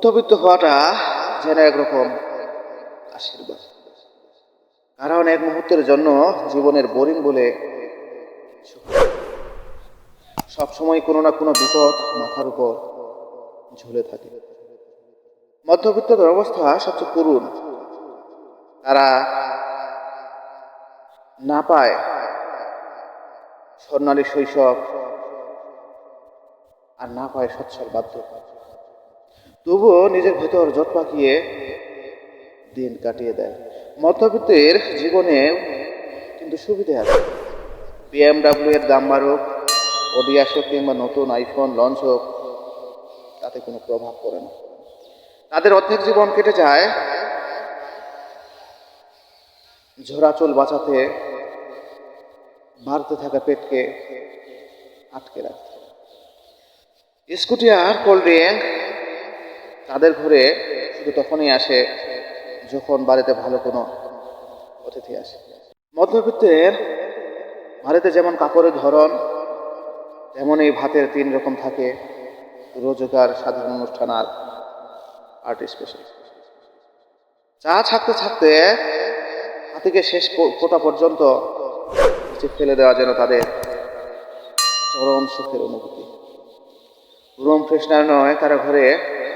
মধ্যবিত্ত হওয়াটা যেন একরকম আশীর্বাদ। কারণ এক মুহূর্তের জন্য জীবনের বোরিং বলে সব সময় কোনো না কোনো বিপদ মাথার উপর ঝুলে থাকে। মধ্যবিত্তদের অবস্থা সবচেয়ে করুণ। তারা না পায় স্বর্ণালী শৈশব আর না পায় সচ্ছল বাধ্য তবুও নিজের ভেতর জট পাকিয়ে দিন কাটিয়ে দেয়। মধ্যবিত্তের জীবনে কিন্তু সুবিধে আছে। বিএমডাব্লিউ এর দাম বাড়ুক অডি আসুক কিংবা নতুন আইফোন লঞ্চ হোক, তাতে কোনো প্রভাব পড়ে না। তাদের অর্ধেক জীবন কেটে যায় ঝোড়াচল বাঁচাতে, বাড়তে থাকা পেটকে আটকে রাখতে। স্কুটি আর কোল্ড ড্রিঙ্ক তাদের ঘরে শুধু তখনই আসে যখন বাড়িতে ভালো কোনো অতিথি আসে। মধ্যবিত্তের বাড়িতে যেমন কাপড়ের ধরন, তেমনই ভাতের তিন রকম থাকে, রোজগার, সাধারণ অনুষ্ঠান আর আর্ট স্পেশাল চা ছাকতে ছাকতে হাতিকে শেষ কোটা পর্যন্ত ফেলে দেওয়া যেন তাদের চরম সুখের অনুভূতি। রুম ফ্রেশনার নয় তারা ঘরে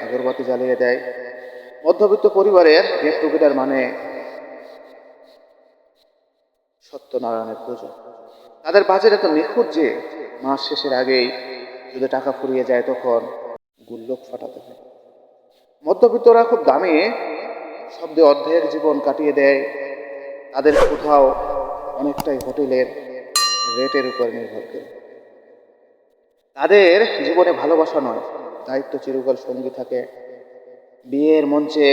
আগরবাতি জ্বালিয়ে দেয়। মধ্যবিত্ত পরিবারের গেট টুগেদার মানে সত্যনারায়ণের পুজো তাদের বাজেট এত নিখুঁত যে মাস শেষের আগেই যদি টাকা ফুরিয়ে যায় তখন গুল্লক ফাটাতে হয়। মধ্যবিত্তরা খুব দামি শব্দে অর্ধেক জীবন কাটিয়ে দেয়। তাদের কোথাও অনেকটাই হোটেলের রেটের উপর নির্ভর করে। তাদের জীবনে ভালোবাসা নয় দায়িত্ব চিরকাল সঙ্গী থাকে। বিয়ের মঞ্চে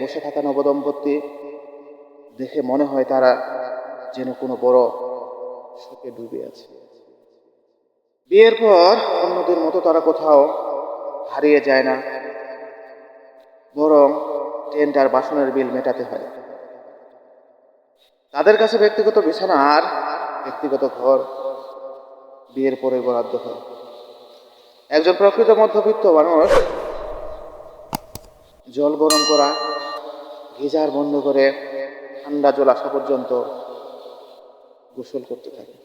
বসে থাকা নবদম্পতি দেখে মনে হয় তারা যেন কোনো বড় শোকে ডুবে আছে। বিয়ের পর অন্যদের মতো তারা কোথাও হারিয়ে যায় না। বরং টেন্ট আর বাসনের বিল মেটাতে হয়। তাদের কাছে ব্যক্তিগত বিছানা আর ব্যক্তিগত ঘর বিয়ের পরে বরাদ্দ হয়। একজন প্রকৃত মধ্যবিত্ত মানুষ, জল গরম করা, গিজার বন্ধ করে ঠান্ডা জল আসা পর্যন্ত গোসল করতে থাকে।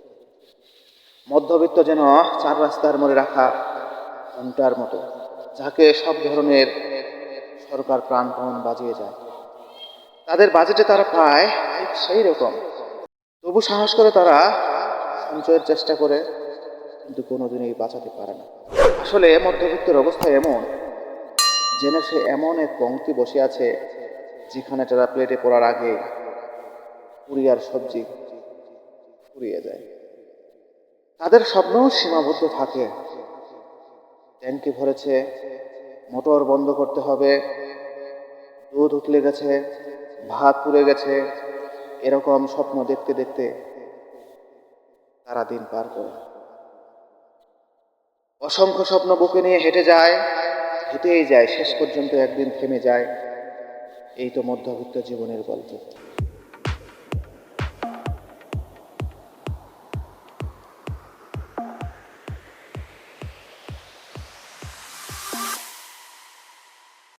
মধ্যবিত্ত যেন চার রাস্তার মোড়ে রাখা ঘণ্টার মতো, যাকে সব ধরনের সরকার প্রাণপণ বাজিয়ে যায়। তাদের বাজেটে তারা পায় সেই রকম। তবু সাহস করে তারা সঞ্চয়ের চেষ্টা করে, কিন্তু কোনোদিনই বাঁচাতে পারে না। আসলে মধ্যবিত্তের অবস্থা এমন যেন সে এমন এক পংক্তি বসে আছে যেখানে তারা প্লেটে পড়ার আগে পুরিয়ার সবজি পুড়িয়ে যায় তাদের স্বপ্ন সীমাবদ্ধ থাকে। ট্যাঙ্কি ভরেছে, মোটর বন্ধ করতে হবে, দুধ উতলে গেছে, ভাত পুড়ে গেছে, এরকম স্বপ্ন দেখতে দেখতে তারা দিন পার করে। অসংখ্য স্বপ্ন বুকে নিয়ে হেঁটে যায়, হেঁটেই যায়, শেষ পর্যন্ত একদিন থেমে যায়। এই তো মধ্যবিত্ত জীবনের গল্প।